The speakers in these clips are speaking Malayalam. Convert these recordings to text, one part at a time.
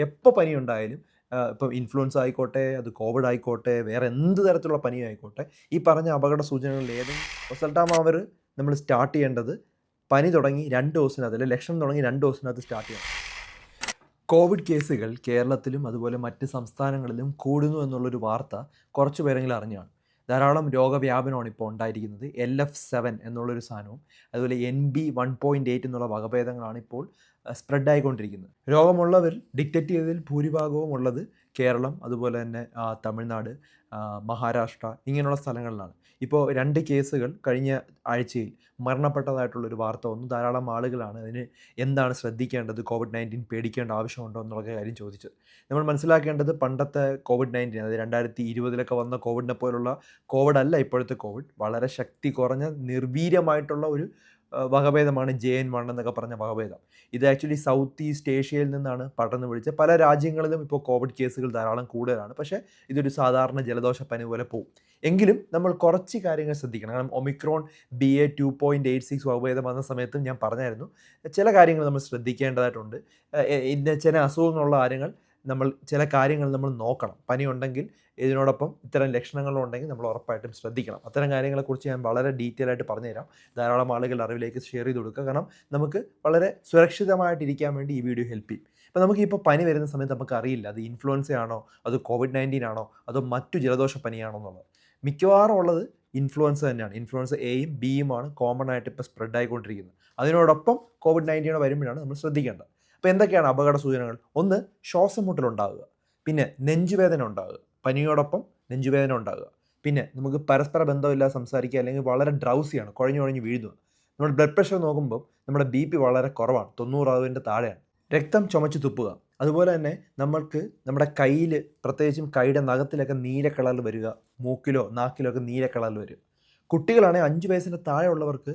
എപ്പോൾ പനി ഉണ്ടായാലും ഇപ്പം ഇൻഫ്ലുവൻസ് ആയിക്കോട്ടെ അത് കോവിഡ് ആയിക്കോട്ടെ വേറെ എന്ത് തരത്തിലുള്ള പനി ആയിക്കോട്ടെ ഈ പറഞ്ഞ അപകട സൂചനകളിൽ ഏതെങ്കിലും ഒസൽട്ടാമാവർ നമ്മൾ സ്റ്റാർട്ട് ചെയ്യേണ്ടത് പനി തുടങ്ങി രണ്ട് ഡോസിനകത്ത് ലക്ഷണം തുടങ്ങി രണ്ട് ഡോസിനകത്ത് സ്റ്റാർട്ട് ചെയ്യണം. കോവിഡ് കേസുകൾ കേരളത്തിലും അതുപോലെ മറ്റ് സംസ്ഥാനങ്ങളിലും കൂടുന്നു എന്നുള്ളൊരു വാർത്ത കുറച്ച് പേരെങ്കിലും അറിഞ്ഞാണ് ധാരാളം രോഗവ്യാപനമാണ് ഇപ്പോൾ ഉണ്ടായിരിക്കുന്നത്. എൽ എഫ് സെവൻ എന്നുള്ളൊരു സാധനവും അതുപോലെ N B one point eight എന്നുള്ള വകഭേദങ്ങളാണ് ഇപ്പോൾ സ്പ്രെഡ് ആയിക്കൊണ്ടിരിക്കുന്നത് രോഗമുള്ളവർ ഡിറ്റക്റ്റ് ചെയ്തതിൽ ഭൂരിഭാഗവും ഉള്ളത് കേരളം അതുപോലെ തന്നെ തമിഴ്നാട് മഹാരാഷ്ട്ര ഇങ്ങനെയുള്ള സ്ഥലങ്ങളിലാണ്. ഇപ്പോൾ രണ്ട് കേസുകൾ കഴിഞ്ഞ ആഴ്ചയിൽ മരണപ്പെട്ടതായിട്ടുള്ളൊരു വാർത്ത വന്നു. ധാരാളം ആളുകളാണ് അതിന് എന്താണ് ശ്രദ്ധിക്കേണ്ടത്? കോവിഡ് നയന്റീൻ പേടിക്കേണ്ട ആവശ്യമുണ്ടോ എന്നുള്ള കാര്യം ചോദിച്ചത്. നമ്മൾ മനസ്സിലാക്കേണ്ടത് പണ്ടത്തെ കോവിഡ് നയന്റീൻ അതായത് രണ്ടായിരത്തി ഇരുപതിലൊക്കെ വന്ന കോവിഡിനെ പോലുള്ള കോവിഡ് അല്ല ഇപ്പോഴത്തെ കോവിഡ്. വളരെ ശക്തി കുറഞ്ഞ നിർവീര്യമായിട്ടുള്ള ഒരു വകഭേദമാണ് ജെ എൻ വൺ എന്നൊക്കെ പറഞ്ഞ വകഭേദം. ഇത് ആക്ച്വലി സൗത്ത് ഈസ്റ്റ് ഏഷ്യയിൽ നിന്നാണ് പടർന്നു പിടിച്ചത്. പല രാജ്യങ്ങളിലും ഇപ്പോൾ കോവിഡ് കേസുകൾ ധാരാളം കൂടുതലാണ്. പക്ഷേ ഇതൊരു സാധാരണ ജലദോഷ പനി പോലെ പോകും എങ്കിലും നമ്മൾ കുറച്ച് കാര്യങ്ങൾ ശ്രദ്ധിക്കണം. കാരണം omicron B A two point eight six വകഭേദം വന്ന സമയത്തും ഞാൻ പറഞ്ഞായിരുന്നു. ചില കാര്യങ്ങൾ നമ്മൾ ശ്രദ്ധിക്കേണ്ടതായിട്ടുണ്ട്. ഇന്ന ചില അസുഖങ്ങളുള്ള കാര്യങ്ങൾ നമ്മൾ ചില കാര്യങ്ങൾ നമ്മൾ നോക്കണം. പനി ഉണ്ടെങ്കിൽ ഇതിനോടൊപ്പം ഇത്തരം ലക്ഷണങ്ങളുണ്ടെങ്കിൽ നമ്മൾ ഉറപ്പായിട്ടും ശ്രദ്ധിക്കണം. അത്തരം കാര്യങ്ങളെക്കുറിച്ച് ഞാൻ വളരെ ഡീറ്റെയിൽ ആയിട്ട് പറഞ്ഞുതരാം. ധാരാളം ആളുകളുടെ അറിവിലേക്ക് ഷെയർ ചെയ്ത് കൊടുക്കുക. കാരണം നമുക്ക് വളരെ സുരക്ഷിതമായിട്ടിരിക്കാൻ വേണ്ടി ഈ വീഡിയോ ഹെൽപ്പ് ചെയ്യും. അപ്പോൾ നമുക്ക് ഇപ്പോൾ പനി വരുന്ന സമയത്ത് നമുക്ക് അറിയില്ല. അത് ഇൻഫ്ലുവൻസ ആണോ? അത് കോവിഡ് നയന്റീൻ ആണോ? അതോ മറ്റു ജലദോഷ പനിയാണോ എന്നുള്ളത്. മിക്കവാറും ഉള്ളത് ഇൻഫ്ലുവൻസ തന്നെയാണ്. ഇൻഫ്ലുവൻസ എയും ബിയുമാണ് കോമൺ ആയിട്ട് ഇപ്പോൾ സ്പ്രെഡ് ആയിക്കൊണ്ടിരിക്കുന്നത്. അതിനോടൊപ്പം കോവിഡ് നയന്റീൻ വരുമ്പോഴാണ് നമ്മൾ ശ്രദ്ധിക്കേണ്ടത്. അപ്പോൾ എന്തൊക്കെയാണ് അപകട സൂചനകൾ? ഒന്ന് ശ്വാസം മുട്ടലുണ്ടാകുക പിന്നെ നെഞ്ചുവേദന ഉണ്ടാകുക പനിയോടൊപ്പം നെഞ്ചുവേദന ഉണ്ടാകുക. പിന്നെ നമുക്ക് പരസ്പര ബന്ധമില്ലാതെ സംസാരിക്കുക അല്ലെങ്കിൽ വളരെ ഡ്രൗസിയാണ് കുഴഞ്ഞു കുഴഞ്ഞ് വീഴുന്നു നമ്മുടെ ബ്ലഡ് പ്രഷർ നോക്കുമ്പോൾ നമ്മുടെ ബി പി വളരെ കുറവാണ് തൊണ്ണൂറ് അറുപതിന്റെ താഴെയാണ്. രക്തം ചുമച്ച് തുപ്പുക. അതുപോലെ തന്നെ നമ്മൾക്ക് നമ്മുടെ കയ്യിൽ പ്രത്യേകിച്ചും കൈയുടെ നഖത്തിലൊക്കെ നീല കളറിൽ വരിക മൂക്കിലോ നാക്കിലോ ഒക്കെ നീല കളറിൽ വരിക. കുട്ടികളാണെങ്കിൽ അഞ്ച് വയസ്സിന്റെ താഴെയുള്ളവർക്ക്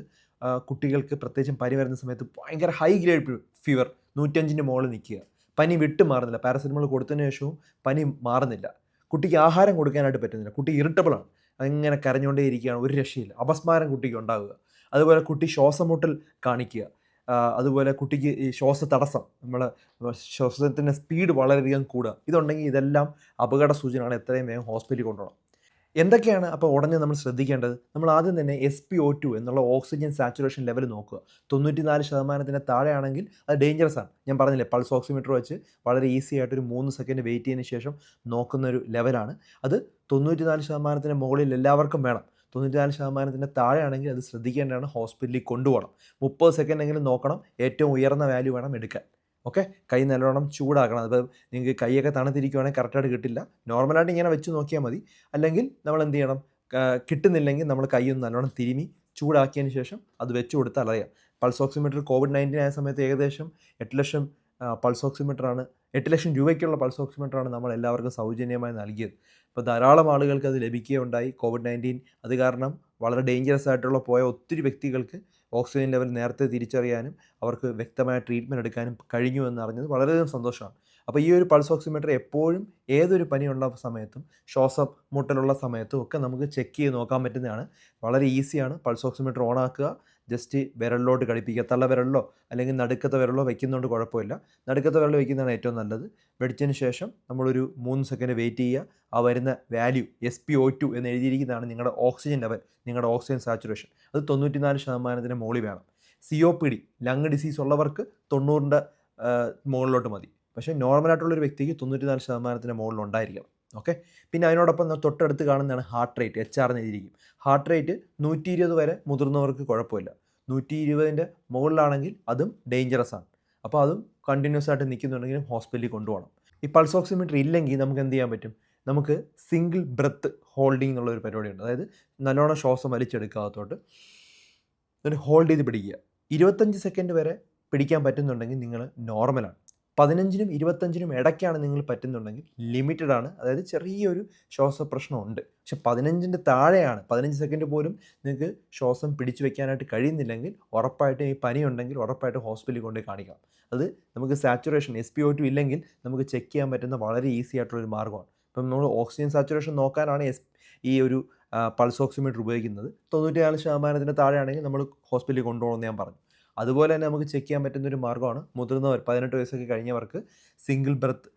കുട്ടികൾക്ക് പ്രത്യേകിച്ചും പനി വരുന്ന സമയത്ത് ഭയങ്കര ഹൈ ഗ്രേഡ് ഫീവർ നൂറ്റഞ്ചിന്റെ മുകളിൽ നിൽക്കുക. പനി വിട്ടു മാറുന്നില്ല പാരസെറ്റമോൾ കൊടുത്തതിന് ശേഷവും പനി മാറുന്നില്ല. കുട്ടിക്ക് ആഹാരം കൊടുക്കാനായിട്ട് പറ്റുന്നില്ല. കുട്ടി ഇറിറ്റബിളാണ് അങ്ങനെ കരഞ്ഞുകൊണ്ടേ ഇരിക്കുകയാണ്. ഒരു രക്ഷയില്ല. അപസ്മാരം കുട്ടിക്ക് ഉണ്ടാവുക. അതുപോലെ കുട്ടി ശ്വാസം മുട്ടൽ കാണിക്കുക അതുപോലെ കുട്ടിക്ക് ഈ ശ്വാസ തടസ്സം. നമ്മൾ ശ്വാസത്തിന്റെ സ്പീഡ് വളരെയധികം കൂടുക. ഇതുണ്ടെങ്കിൽ ഇതെല്ലാം അപകട സൂചനയാണ് എത്രയും വേഗം ഹോസ്പിറ്റലിൽ കൊണ്ടുപോകണം. എന്തൊക്കെയാണ് അപ്പോൾ ഉടനെ നമ്മൾ ശ്രദ്ധിക്കേണ്ടത്? നമ്മൾ ആദ്യം തന്നെ എസ് പി ഒ ടു എന്നുള്ള ഓക്സിജൻ സാച്ചുറേഷൻ ലെവൽ നോക്കുക. തൊണ്ണൂറ്റി നാല് ശതമാനത്തിന് താഴെയാണെങ്കിൽ അത് ഡേഞ്ചറസ് ആണ്. ഞാൻ പറഞ്ഞില്ലേ പൾസ് ഓക്സിമീറ്റർ വെച്ച് വളരെ ഈസി ആയിട്ട് ഒരു മൂന്ന് സെക്കൻഡ് വെയിറ്റ് ചെയ്തതിന് ശേഷം നോക്കുന്ന ഒരു ലെവലാണ് അത് തൊണ്ണൂറ്റി നാല് ശതമാനത്തിന് മുകളിൽ എല്ലാവർക്കും വേണം. തൊണ്ണൂറ്റിനാല് ശതമാനത്തിന്റെ താഴെയാണെങ്കിൽ അത് ശ്രദ്ധിക്കേണ്ടതാണ് ഹോസ്പിറ്റലിൽ കൊണ്ടുപോകണം. മുപ്പത് സെക്കൻഡ് എങ്കിലും നോക്കണം. ഏറ്റവും ഉയർന്ന വാല്യൂ വേണം എടുക്കാൻ. ഓക്കെ? കൈ നല്ലോണം ചൂടാക്കണം. അപ്പോൾ നിങ്ങൾക്ക് കൈയൊക്കെ തണുത്തിരിക്കുവാണെങ്കിൽ കറക്റ്റായിട്ട് കിട്ടില്ല. നോർമലായിട്ട് ഇങ്ങനെ വെച്ച് നോക്കിയാൽ മതി. അല്ലെങ്കിൽ നമ്മൾ എന്ത് ചെയ്യണം? കിട്ടുന്നില്ലെങ്കിൽ നമ്മൾ കൈ ഒന്ന് നല്ലോണം തിരുമി ചൂടാക്കിയതിന് ശേഷം അത് വെച്ച് കൊടുത്താൽ അറിയാം. പൾസ് ഓക്സിമീറ്റർ കോവിഡ് നയന്റീൻ ആയ സമയത്ത് ഏകദേശം എട്ട് ലക്ഷം പൾസ് ഓക്സിമീറ്ററാണ് എട്ട് ലക്ഷം രൂപയ്ക്കുള്ള പൾസ് ഓക്സിമീറ്ററാണ് നമ്മൾ എല്ലാവർക്കും സൗജന്യമായി നൽകിയത്. അപ്പോൾ ധാരാളം ആളുകൾക്ക് അത് ലഭിക്കുകയുണ്ടായി. കോവിഡ് നയന്റീൻ അത് കാരണം വളരെ ഡേഞ്ചറസ് ആയിട്ടുള്ള പോയ ഒത്തിരി വ്യക്തികൾക്ക് ഓക്സിജൻ ലെവൽ നേരത്തെ തിരിച്ചറിയാനും അവർക്ക് വ്യക്തമായ ട്രീറ്റ്മെന്റ് എടുക്കാനും കഴിഞ്ഞു എന്ന് അറിഞ്ഞത് വളരെയധികം സന്തോഷമാണ്. അപ്പോൾ ഈ ഒരു പൾസ് ഓക്സിമീറ്റർ എപ്പോഴും ഏതൊരു പനിയുള്ള സമയത്തും ശ്വാസം മുട്ടലുള്ള സമയത്തും ഒക്കെ നമുക്ക് ചെക്ക് ചെയ്ത് നോക്കാൻ പറ്റുന്നതാണ്. വളരെ ഈസിയാണ് പൾസ് ഓക്സിമീറ്റർ ഓണാക്കുക ജസ്റ്റ് വിരലിലോട്ട് കളിപ്പിക്കുക തള്ള വിരലിലോ അല്ലെങ്കിൽ നടുക്കത്തെ വിരലോ വെക്കുന്നതുകൊണ്ട് കുഴപ്പമില്ല. നടുക്കത്തെ വിരൽ വെക്കുന്നതാണ് ഏറ്റവും നല്ലത്. വെടിച്ചതിന് ശേഷം നമ്മളൊരു മൂന്ന് സെക്കൻഡ് വെയിറ്റ് ചെയ്യുക. ആ വരുന്ന value S P O two എന്ന് എഴുതിയിരിക്കുന്നതാണ് നിങ്ങളുടെ ഓക്സിജൻ ലെവൽ നിങ്ങളുടെ ഓക്സിജൻ സാച്ചുറേഷൻ അത് തൊണ്ണൂറ്റിനാല് ശതമാനത്തിന് മുകളിൽ വേണം. C O P D lung disease ഉള്ളവർക്ക് തൊണ്ണൂറിന്റെ മുകളിലോട്ട് മതി. പക്ഷേ നോർമലായിട്ടുള്ളൊരു വ്യക്തിക്ക് തൊണ്ണൂറ്റി നാല് ശതമാനത്തിന്റെ മുകളിൽ ഉണ്ടായിരിക്കണം ഓക്കെ പിന്നെ അതിനോടൊപ്പം തൊട്ടടുത്ത് കാണുന്നതാണ് ഹാർട്ട് റേറ്റ് എച്ച് ആർ എന്നിരിക്കും ഹാർട്ട് റേറ്റ് നൂറ്റി ഇരുപത് വരെ മുതിർന്നവർക്ക് കുഴപ്പമില്ല. നൂറ്റി ഇരുപതിന്റെ മുകളിലാണെങ്കിൽ അതും ഡേഞ്ചറസ് ആണ്. അപ്പോൾ അതും കണ്ടിന്യൂസ് ആയിട്ട് നിൽക്കുന്നുണ്ടെങ്കിലും ഹോസ്പിറ്റലിൽ കൊണ്ടുപോകണം. ഈ പൾസ് ഓക്സിമീറ്റർ ഇല്ലെങ്കിൽ നമുക്ക് എന്ത് ചെയ്യാൻ പറ്റും? നമുക്ക് സിംഗിൾ ബ്രത്ത് ഹോൾഡിംഗ് എന്നുള്ള ഒരു പരിപാടിയുണ്ട്. അതായത് നല്ലോണം ശ്വാസം വലിച്ചെടുക്കാത്തോട്ട് എന്നിട്ട് ഹോൾഡ് ചെയ്ത് പിടിക്കുക. ഇരുപത്തഞ്ച് സെക്കൻഡ് വരെ പിടിക്കാൻ പറ്റുന്നുണ്ടെങ്കിൽ നിങ്ങൾ നോർമലാണ് പതിനഞ്ചിനും ഇരുപത്തഞ്ചിനും ഇടയ്ക്കാണ് നിങ്ങൾ പറ്റുന്നുണ്ടെങ്കിൽ ലിമിറ്റഡ് ആണ് അതായത് ചെറിയൊരു ശ്വാസ പ്രശ്നമുണ്ട്. പക്ഷെ പതിനഞ്ചിന്റെ താഴെയാണ്. പതിനഞ്ച് സെക്കൻഡ് പോലും നിങ്ങൾക്ക് ശ്വാസം പിടിച്ചു വെക്കാനായിട്ട് കഴിയുന്നില്ലെങ്കിൽ ഉറപ്പായിട്ടും ഈ പനി ഉണ്ടെങ്കിൽ ഉറപ്പായിട്ടും ഹോസ്പിറ്റലിൽ കൊണ്ടുപോയി കാണിക്കാം അത് നമുക്ക് saturation S P O two ഇല്ലെങ്കിൽ നമുക്ക് ചെക്ക് ചെയ്യാൻ പറ്റുന്ന വളരെ ഈസി ആയിട്ടുള്ളൊരു മാർഗമാണ്. ഇപ്പം നമ്മൾ ഓക്സിജൻ സാച്ചുറേഷൻ നോക്കാനാണ് എസ് ഈ ഒരു പൾസ് ഓക്സിമീറ്റർ ഉപയോഗിക്കുന്നത്. തൊണ്ണൂറ്റിനാല് ശതമാനത്തിന് താഴെയാണെങ്കിൽ നമ്മൾ ഹോസ്പിറ്റലിൽ കൊണ്ടുപോകണമെന്ന് ഞാൻ പറഞ്ഞു. അതുപോലെ തന്നെ നമുക്ക് ചെക്ക് ചെയ്യാൻ പറ്റുന്ന ഒരു മാർഗമാണ്. മുതിർന്നവർ പതിനെട്ട് വയസ്സൊക്കെ കഴിഞ്ഞവർക്ക് സിംഗിൾ ബ്രത്ത്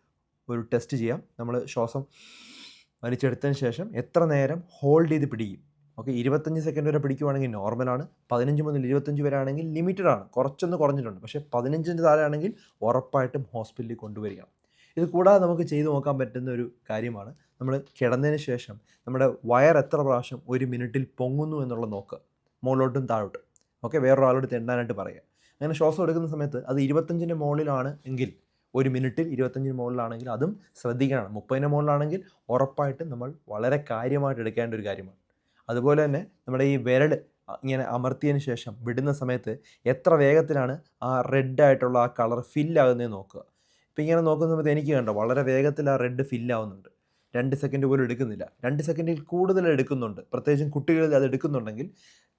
ഒരു ടെസ്റ്റ് ചെയ്യാം. നമ്മൾ ശ്വാസം വലിച്ചെടുത്തതിന് ശേഷം എത്ര നേരം ഹോൾഡ് ചെയ്ത് പിടിക്കും. ഓക്കെ ഇരുപത്തഞ്ച് സെക്കൻഡ് വരെ പിടിക്കുവാണെങ്കിൽ നോർമലാണ് പതിനഞ്ച് മുതൽ ഇരുപത്തഞ്ച് വരെ ആണെങ്കിൽ ലിമിറ്റഡ് ആണ്. കുറച്ചൊന്ന് കുറഞ്ഞിട്ടുണ്ട്. പക്ഷേ പതിനഞ്ചിന്റെ താഴെ ആണെങ്കിൽ ഉറപ്പായിട്ടും ഹോസ്പിറ്റലിൽ കൊണ്ടുവരികയാണ്. ഇത് കൂടാതെ നമുക്ക് ചെയ്തു നോക്കാൻ പറ്റുന്ന ഒരു കാര്യമാണ്. നമ്മൾ കിടന്നതിന് ശേഷം നമ്മുടെ വയർ എത്ര പ്രാവശ്യം ഒരു മിനിറ്റിൽ പൊങ്ങുന്നു എന്നുള്ള നോക്കുക മുകളിലോട്ടും താഴോട്ടും. ഓക്കെ വേറൊരാളോട് തെണ്ടാനായിട്ട് പറയുക അങ്ങനെ ശ്വാസം എടുക്കുന്ന സമയത്ത് അത് ഇരുപത്തഞ്ചിന്റെ മുകളിലാണ് എങ്കിൽ ഒരു മിനിറ്റിൽ ഇരുപത്തഞ്ചിന് മുകളിലാണെങ്കിൽ അതും ശ്രദ്ധിക്കണം. മുപ്പതിന് മുകളിലാണെങ്കിൽ ഉറപ്പായിട്ടും നമ്മൾ വളരെ കാര്യമായിട്ട് എടുക്കേണ്ട ഒരു കാര്യമാണ്. അതുപോലെ തന്നെ നമ്മുടെ ഈ വിരൽ ഇങ്ങനെ അമർത്തിയതിന് ശേഷം വിടുന്ന സമയത്ത് എത്ര വേഗത്തിലാണ് ആ റെഡ് ആയിട്ടുള്ള ആ കളർ ഫില്ലാകുന്നത് നോക്കുക. ഇപ്പം ഇങ്ങനെ നോക്കുന്ന സമയത്ത് എനിക്ക് കണ്ടോ വളരെ വേഗത്തിൽ ആ റെഡ് ഫില്ലാവുന്നുണ്ട് രണ്ട് സെക്കൻഡ് പോലും എടുക്കുന്നില്ല. രണ്ട് സെക്കൻഡിൽ കൂടുതൽ എടുക്കുന്നുണ്ട്. പ്രത്യേകിച്ചും കുട്ടികളിൽ അത് എടുക്കുന്നുണ്ടെങ്കിൽ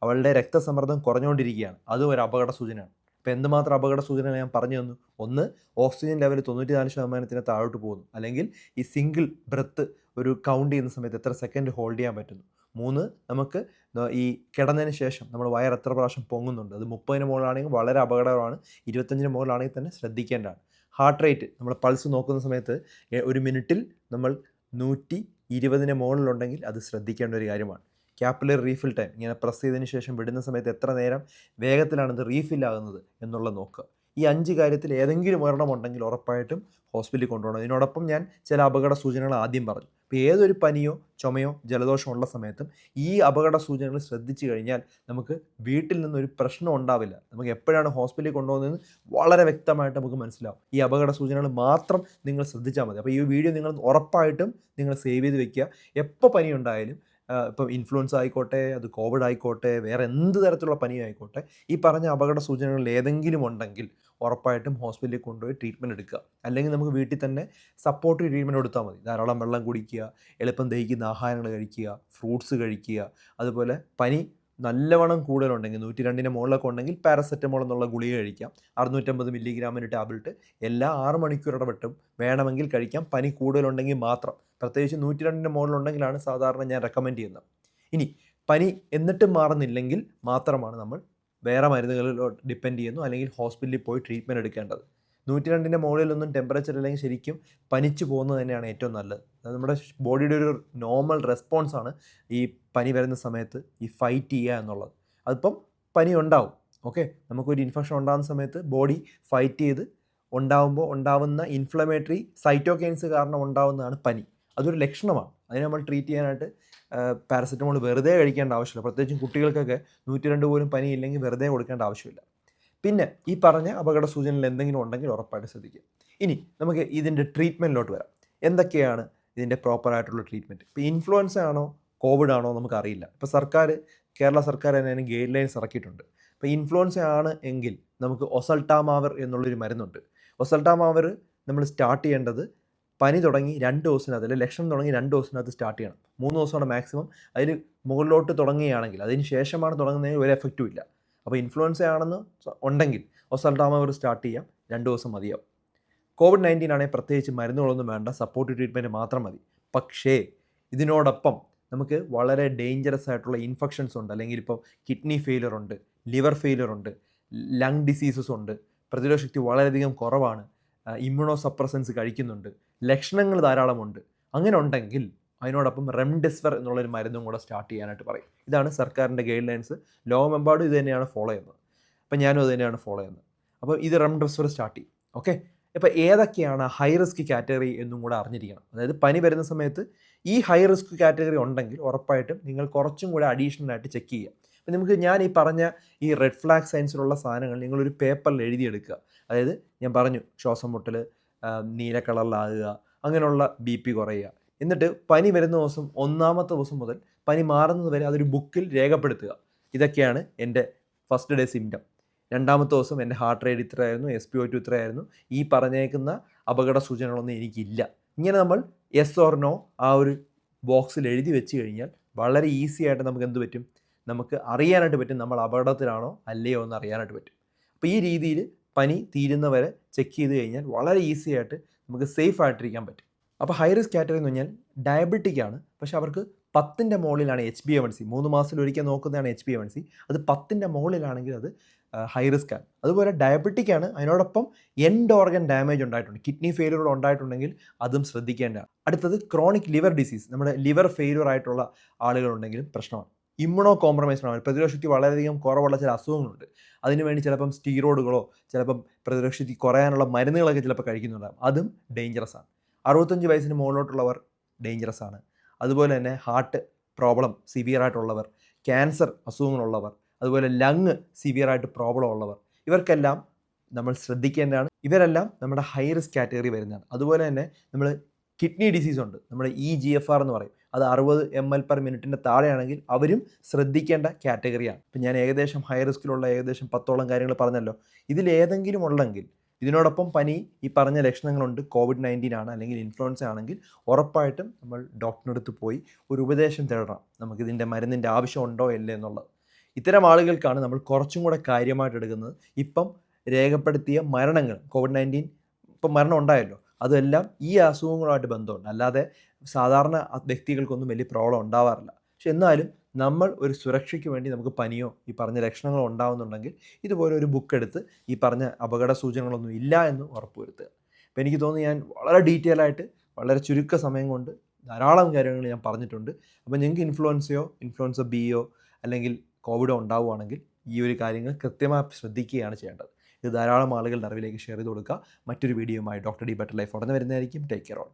അവളുടെ രക്തസമ്മർദ്ദം കുറഞ്ഞുകൊണ്ടിരിക്കുകയാണ്. അതും ഒരു അപകട സൂചനയാണ്. ഇപ്പോൾ എന്തുമാത്രം അപകട സൂചന ഞാൻ പറഞ്ഞു തന്നു? ഒന്ന് ഓക്സിജൻ ലെവൽ തൊണ്ണൂറ്റി നാല് ശതമാനത്തിന് താഴോട്ട് പോകുന്നു. അല്ലെങ്കിൽ ഈ സിംഗിൾ ബ്രത്ത് ഒരു കൗണ്ട് ചെയ്യുന്ന സമയത്ത് എത്ര സെക്കൻഡ് ഹോൾഡ് ചെയ്യാൻ പറ്റുന്നു? മൂന്ന് നമുക്ക് ഈ കിടന്നതിന് ശേഷം നമ്മൾ വയർ എത്ര പ്രാവശ്യം പൊങ്ങുന്നുണ്ട്? അത് മുപ്പതിന് മുകളിലാണെങ്കിൽ വളരെ അപകടകരമാണ്. ഇരുപത്തഞ്ചിന് മുകളിലാണെങ്കിൽ തന്നെ ശ്രദ്ധിക്കേണ്ടതാണ്. ഹാർട്ട് റേറ്റ് നമ്മൾ പൾസ് നോക്കുന്ന സമയത്ത് ഒരു മിനിറ്റിൽ നമ്മൾ നൂറ്റി ഇരുപതിന് മുകളിലുണ്ടെങ്കിൽ അത് ശ്രദ്ധിക്കേണ്ട ഒരു കാര്യമാണ്. ക്യാപ്പിലറി റീഫിൽ ടൈം ഇങ്ങനെ പ്രസ് ചെയ്തതിന് ശേഷം വിടുന്ന സമയത്ത് എത്ര നേരം വേഗത്തിലാണിത് റീഫിൽ എന്നുള്ളത് നോക്കുക. ഈ അഞ്ച് കാര്യത്തിൽ ഏതെങ്കിലും ഒരെണ്ണം ഉണ്ടെങ്കിൽ ഉറപ്പായിട്ടും ഹോസ്പിറ്റലിൽ കൊണ്ടുപോകണം. ഇതിനോടൊപ്പം ഞാൻ ചില അപകട സൂചനകൾ ആദ്യം പറഞ്ഞു. ഇപ്പോൾ ഏതൊരു പനിയോ ചുമയോ ജലദോഷമോ ഉള്ള സമയത്തും ഈ അപകട സൂചനകൾ ശ്രദ്ധിച്ചു കഴിഞ്ഞാൽ നമുക്ക് വീട്ടിൽ നിന്നൊരു പ്രശ്നം ഉണ്ടാവില്ല. നമുക്ക് എപ്പോഴാണ് ഹോസ്പിറ്റലിൽ കൊണ്ടുപോകുന്നതെന്ന് വളരെ വ്യക്തമായിട്ട് നമുക്ക് മനസ്സിലാവും. ഈ അപകട സൂചനകൾ മാത്രം നിങ്ങൾ ശ്രദ്ധിച്ചാൽ മതി. അപ്പോൾ ഈ വീഡിയോ നിങ്ങൾ ഉറപ്പായിട്ടും നിങ്ങൾ സേവ് ചെയ്ത് വെക്കുക. എപ്പോൾ പനി ഉണ്ടായാലും ഇപ്പം ഇൻഫ്ലുവൻസ് ആയിക്കോട്ടെ അത് കോവിഡ് ആയിക്കോട്ടെ വേറെ എന്ത് തരത്തിലുള്ള പനി ആയിക്കോട്ടെ ഈ പറഞ്ഞ അപകട സൂചനകളിൽ ഏതെങ്കിലും ഉണ്ടെങ്കിൽ ഉറപ്പായിട്ടും ഹോസ്പിറ്റലിൽ കൊണ്ടുപോയി ട്രീറ്റ്മെന്റ് എടുക്കുക. അല്ലെങ്കിൽ നമുക്ക് വീട്ടിൽ തന്നെ സപ്പോർട്ടീവ് ട്രീറ്റ്മെന്റ് എടുത്താൽ മതി. ധാരാളം വെള്ളം കുടിക്കുക എളുപ്പം ദഹിക്കുന്ന ആഹാരങ്ങൾ കഴിക്കുക ഫ്രൂട്ട്സ് കഴിക്കുക അതുപോലെ പനി നല്ലവണ്ണം കൂടുതലുണ്ടെങ്കിൽ നൂറ്റി രണ്ടിന്റെ മുകളിലൊക്കെ ഉണ്ടെങ്കിൽ പാരസെറ്റമോൾ എന്നുള്ള ഗുളിക കഴിക്കാം. അറുന്നൂറ്റമ്പത് മില്ലിഗ്രാമിന്റെ ടാബ്ലറ്റ്. എല്ലാ ആറ് മണിക്കൂർ ഇടപെട്ടും വേണമെങ്കിൽ കഴിക്കാം. പനി കൂടുതലുണ്ടെങ്കിൽ മാത്രം. പ്രത്യേകിച്ച് നൂറ്റി രണ്ടിന്റെ മുകളിലുണ്ടെങ്കിലാണ് സാധാരണ ഞാൻ റെക്കമെൻഡ് ചെയ്യുന്നത്. ഇനി പനി എന്നിട്ടും മാറുന്നില്ലെങ്കിൽ മാത്രമാണ് നമ്മൾ വേറെ മരുന്നുകളിലോ ഡിപ്പെൻഡ് ചെയ്യുന്നു. അല്ലെങ്കിൽ ഹോസ്പിറ്റലിൽ പോയി ട്രീറ്റ്മെന്റ് എടുക്കേണ്ടത്. നൂറ്റി രണ്ടിന്റെ മുകളിലൊന്നും ടെമ്പറേച്ചർ അല്ലെങ്കിൽ ശരിക്കും പനിച്ചു പോകുന്നത് തന്നെയാണ് ഏറ്റവും നല്ലത്. നമ്മുടെ ബോഡിയുടെ ഒരു നോർമൽ റെസ്പോൺസാണ് ഈ പനി വരുന്ന സമയത്ത് ഈ ഫൈറ്റ് ചെയ്യുക എന്നുള്ളത്. അതിപ്പം പനി ഉണ്ടാവും ഓക്കെ നമുക്കൊരു ഇൻഫെക്ഷൻ ഉണ്ടാകുന്ന സമയത്ത് ബോഡി ഫൈറ്റ് ചെയ്ത് ഉണ്ടാകുമ്പോൾ ഉണ്ടാവുന്ന ഇൻഫ്ലമേറ്ററി സൈറ്റോകെയിൻസ് കാരണം ഉണ്ടാവുന്നതാണ് പനി. അതൊരു ലക്ഷണമാണ്. അതിനെ നമ്മൾ ട്രീറ്റ് ചെയ്യാനായിട്ട് പാരസെറ്റമോൾ വെറുതെ കഴിക്കേണ്ട ആവശ്യമില്ല. പ്രത്യേകിച്ചും കുട്ടികൾക്കൊക്കെ നൂറ്റി രണ്ട് പോലും പനി ഇല്ലെങ്കിൽ വെറുതെ കൊടുക്കേണ്ട ആവശ്യമില്ല. പിന്നെ ഈ പറഞ്ഞ അപകട സൂചനയിൽ എന്തെങ്കിലും ഉണ്ടെങ്കിൽ ഉറപ്പായിട്ട് ശ്രദ്ധിക്കുക. ഇനി നമുക്ക് ഇതിന്റെ ട്രീറ്റ്മെന്റിലോട്ട് വരാം. എന്തൊക്കെയാണ് ഇതിന്റെ പ്രോപ്പറായിട്ടുള്ള ട്രീറ്റ്മെന്റ് ഇപ്പോൾ ഇൻഫ്ലുവൻസ ആണോ കോവിഡ് ആണോ നമുക്കറിയില്ല. ഇപ്പോൾ സർക്കാർ കേരള സർക്കാർ തന്നെ ഗൈഡ് ലൈൻസ് ഇറക്കിയിട്ടുണ്ട്. ഇപ്പോൾ ഇൻഫ്ലുവൻസ ആണ് എങ്കിൽ നമുക്ക് ഒസൾട്ടാമാവർ എന്നുള്ളൊരു മരുന്നുണ്ട്. ഒസൾട്ടാമാവർ നമ്മൾ സ്റ്റാർട്ട് ചെയ്യേണ്ടത് പനി തുടങ്ങി രണ്ട് ദിവസത്തിനകത്ത് ലക്ഷണം തുടങ്ങി രണ്ട് ദിവസത്തിനകത്ത് സ്റ്റാർട്ട് ചെയ്യണം. മൂന്ന് ദിവസമാണ് മാക്സിമം അതിൽ മുകളിലോട്ട് തുടങ്ങുകയാണെങ്കിൽ അതിന് ശേഷമാണ് തുടങ്ങുന്നതിന് ഒരു എഫക്റ്റും ഇല്ല. അപ്പോൾ ഇൻഫ്ലുവൻസ ആണെന്ന് ഉണ്ടെങ്കിൽ ഒസൾട്ടാമവർ സ്റ്റാർട്ട് ചെയ്യാം. രണ്ട് ദിവസം മതിയാവും. കോവിഡ് നയന്റീൻ ആണെങ്കിൽ പ്രത്യേകിച്ച് മരുന്നുകളൊന്നും വേണ്ട സപ്പോർട്ടീവ് ട്രീറ്റ്മെന്റ് മാത്രം മതി. പക്ഷേ ഇതിനോടൊപ്പം നമുക്ക് വളരെ ഡേഞ്ചറസ് ആയിട്ടുള്ള ഇൻഫെക്ഷൻസ് ഉണ്ട്. അല്ലെങ്കിൽ ഇപ്പോൾ കിഡ്നി ഫെയിലർ ഉണ്ട് ലിവർ ഫെയിലർ ഉണ്ട് ലങ് ഡിസീസസ് ഉണ്ട്. പ്രതിരോധശക്തി വളരെയധികം കുറവാണ്. ഇമ്മ്യൂണോ സപ്രസൻസ് കഴിക്കുന്നുണ്ട്. ലക്ഷണങ്ങൾ ധാരാളമുണ്ട്. അങ്ങനെ ഉണ്ടെങ്കിൽ അതിനോടൊപ്പം റെംഡെസിവിർ എന്നുള്ളൊരു മരുന്നും കൂടെ സ്റ്റാർട്ട് ചെയ്യാനായിട്ട് പറയും. ഇതാണ് സർക്കാരിന്റെ ഗൈഡ് ലൈൻസ് ലോകമെമ്പാടും ഇത് തന്നെയാണ് ഫോളോ ചെയ്യുന്നത്. അപ്പം ഞാനും അത് തന്നെയാണ് ഫോളോ ചെയ്യുന്നത്. അപ്പോൾ ഇത് റെംഡെസിവിർ സ്റ്റാർട്ട് ചെയ്യും. ഓക്കെ ഇപ്പോൾ ഏതൊക്കെയാണ് ഹൈ റിസ്ക് കാറ്റഗറി എന്നും കൂടെ അറിഞ്ഞിരിക്കണം. അതായത് പനി വരുന്ന സമയത്ത് ഈ ഹൈ റിസ്ക് കാറ്റഗറി ഉണ്ടെങ്കിൽ ഉറപ്പായിട്ടും നിങ്ങൾ കുറച്ചും കൂടെ അഡീഷണൽ ആയിട്ട് ചെക്ക് ചെയ്യുക. അപ്പം നമുക്ക് ഞാൻ ഈ പറഞ്ഞ ഈ റെഡ് ഫ്ലാഗ് സയൻസിലുള്ള സാധനങ്ങൾ നിങ്ങളൊരു പേപ്പറിൽ എഴുതിയെടുക്കുക. അതായത് ഞാൻ പറഞ്ഞു ശ്വാസം മുട്ടൽ നീല കളറിലാകുക അങ്ങനെയുള്ള ബി പി കുറയുക. എന്നിട്ട് പനി വരുന്ന ദിവസം ഒന്നാമത്തെ ദിവസം മുതൽ പനി മാറുന്നത് വരെ അതൊരു ബുക്കിൽ രേഖപ്പെടുത്തുക. ഇതൊക്കെയാണ് എന്റെ ഫസ്റ്റ് ഡേ സിംറ്റം രണ്ടാമത്തെ ദിവസം എന്റെ ഹാർട്ട് റേറ്റ് ഇത്രയായിരുന്നു എസ് പി ഒ ടു ഇത്രയായിരുന്നു. ഈ പറഞ്ഞേക്കുന്ന അപകട സൂചനകളൊന്നും എനിക്കില്ല. ഇങ്ങനെ നമ്മൾ എസ് ഓർ നോ ആ ഒരു ബോക്സിൽ എഴുതി വെച്ച് കഴിഞ്ഞാൽ വളരെ ഈസി ആയിട്ട് നമുക്ക് എന്ത് പറ്റും? നമുക്ക് അറിയാനായിട്ട് പറ്റും നമ്മൾ അപകടത്തിലാണോ അല്ലയോ എന്ന് അറിയാനായിട്ട് പറ്റും. അപ്പോൾ ഈ രീതിയിൽ പനി തീരുന്നവരെ ചെക്ക് ചെയ്ത് കഴിഞ്ഞാൽ വളരെ ഈസി ആയിട്ട് നമുക്ക് സേഫ് ആയിട്ടിരിക്കാൻ പറ്റും. അപ്പോൾ ഹൈ റിസ്ക് കാറ്റഗറി എന്ന് പറഞ്ഞാൽ ഡയബറ്റിക് ആണ്. പക്ഷെ അവർക്ക് പത്തിന്റെ മുകളിലാണ് H B A one C മൂന്ന് മാസത്തിൽ ഒരിക്കൽ നോക്കുന്നതാണ് H B A one C അത് പത്തിന്റെ മുകളിലാണെങ്കിൽ അത് ഹൈ റിസ്ക് ആണ്. അതുപോലെ ഡയബറ്റിക് ആണ്. അതിനോടൊപ്പം എൻഡ് ഓർഗൻ ഡാമേജ് ഉണ്ടായിട്ടുണ്ട്. കിഡ്നി ഫെയിലിയർ ഉണ്ടായിട്ടുണ്ടെങ്കിൽ അതും ശ്രദ്ധിക്കേണ്ടതാണ്. അടുത്തത് ക്രോണിക് ലിവർ ഡിസീസ് നമ്മുടെ ലിവർ ഫെയിലിയർ ആയിട്ടുള്ള ആളുകളുണ്ടെങ്കിലും പ്രശ്നമാണ്. ഇമ്മ്യൂണോ കോംപ്രമൈസ് ആണ് പ്രതിരോധശക്തി വളരെയധികം കുറവുള്ള ചില അസുഖങ്ങളുണ്ട്. അതിനുവേണ്ടി ചിലപ്പം സ്റ്റീറോയിഡുകളോ ചിലപ്പം പ്രതിരോധശക്തി കുറയാനുള്ള മരുന്നുകളൊക്കെ ചിലപ്പോൾ കഴിക്കുന്നുണ്ടാകും അതും ഡേഞ്ചറസ് ആണ്. അറുപത്തഞ്ച് വയസ്സിന് മുകളിലോട്ടുള്ളവർ ഡേഞ്ചറസ് ആണ്. അതുപോലെ തന്നെ ഹാർട്ട് പ്രോബ്ലം സിവിയർ ആയിട്ടുള്ളവർ ക്യാൻസർ അസുഖങ്ങളുള്ളവർ അതുപോലെ ലങ് സിവിയർ ആയിട്ട് പ്രോബ്ലം ഉള്ളവർ ഇവർക്കെല്ലാം നമ്മൾ ശ്രദ്ധിക്കേണ്ടതാണ്. ഇവരെല്ലാം നമ്മുടെ ഹൈ റിസ്ക് കാറ്റഗറി വരുന്നതാണ്. അതുപോലെ തന്നെ നമ്മൾ കിഡ്നി ഡിസീസ് ഉണ്ട്. നമ്മുടെ ഇ ജി എഫ് ആർ എന്ന് പറയും. അത് അറുപത് എം എൽ പെർ മിനിറ്റിന്റെ താഴെയാണെങ്കിൽ അവരും ശ്രദ്ധിക്കേണ്ട കാറ്റഗറിയാണ് ഇപ്പം ഞാൻ ഏകദേശം ഹൈ റിസ്ക്കിലുള്ള ഏകദേശം പത്തോളം കാര്യങ്ങൾ പറഞ്ഞല്ലോ. ഇതിലേതെങ്കിലും ഉള്ളെങ്കിൽ ഇതിനോടൊപ്പം പനി ഈ പറഞ്ഞ ലക്ഷണങ്ങളുണ്ട്. കോവിഡ് നയന്റീൻ ആണ് അല്ലെങ്കിൽ ഇൻഫ്ലുവൻസ ആണെങ്കിൽ ഉറപ്പായിട്ടും നമ്മൾ ഡോക്ടറിനടുത്ത് പോയി ഒരു ഉപദേശം തേടണം. നമുക്കിതിന്റെ മരുന്നിന്റെ ആവശ്യമുണ്ടോ ഇല്ലേ എന്നുള്ളത്. ഇത്തരം ആളുകൾക്കാണ് നമ്മൾ കുറച്ചും കൂടെ കാര്യമായിട്ട് എടുക്കുന്നത്. ഇപ്പം രേഖപ്പെടുത്തിയ മരണങ്ങൾ കോവിഡ് നയന്റീൻ ഇപ്പം മരണം ഉണ്ടായല്ലോ. അതെല്ലാം ഈ അസുഖങ്ങളുമായിട്ട് ബന്ധമുണ്ട്. അല്ലാതെ സാധാരണ വ്യക്തികൾക്കൊന്നും വലിയ പ്രോബ്ലം ഉണ്ടാവാറില്ല. പക്ഷെ എന്നാലും നമ്മൾ ഒരു സുരക്ഷയ്ക്ക് വേണ്ടി നമുക്ക് പനിയോ ഈ പറഞ്ഞ ലക്ഷണങ്ങളോ ഉണ്ടാകുന്നുണ്ടെങ്കിൽ ഇതുപോലെ ഒരു ബുക്ക് എടുത്ത് ഈ പറഞ്ഞ അപകട സൂചനകളൊന്നും ഇല്ല എന്ന് ഉറപ്പുവരുത്തുക. അപ്പോൾ എനിക്ക് തോന്നുന്നു ഞാൻ വളരെ ഡീറ്റെയിൽ ആയിട്ട് വളരെ ചുരുക്ക സമയം കൊണ്ട് ധാരാളം കാര്യങ്ങൾ ഞാൻ പറഞ്ഞിട്ടുണ്ട്. അപ്പോൾ നിങ്ങൾക്ക് ഇൻഫ്ലുവൻസയോ ഇൻഫ്ലുവൻസ ബിയോ അല്ലെങ്കിൽ കോവിഡോ ഉണ്ടാവുകയാണെങ്കിൽ ഈ ഒരു കാര്യങ്ങൾ കൃത്യമായി ശ്രദ്ധിക്കുകയാണ് ചെയ്യേണ്ടത്. ഇത് ധാരാളം ആളുകളുടെ അറിവിലേക്ക് ഷെയർ ചെയ്ത് കൊടുക്കുക. മറ്റൊരു വീഡിയോയുമായി ഡോക്ടർ ഡി ബെറ്റർ ലൈഫ് ഉടനെ വരുന്നതായിരിക്കും. Take care all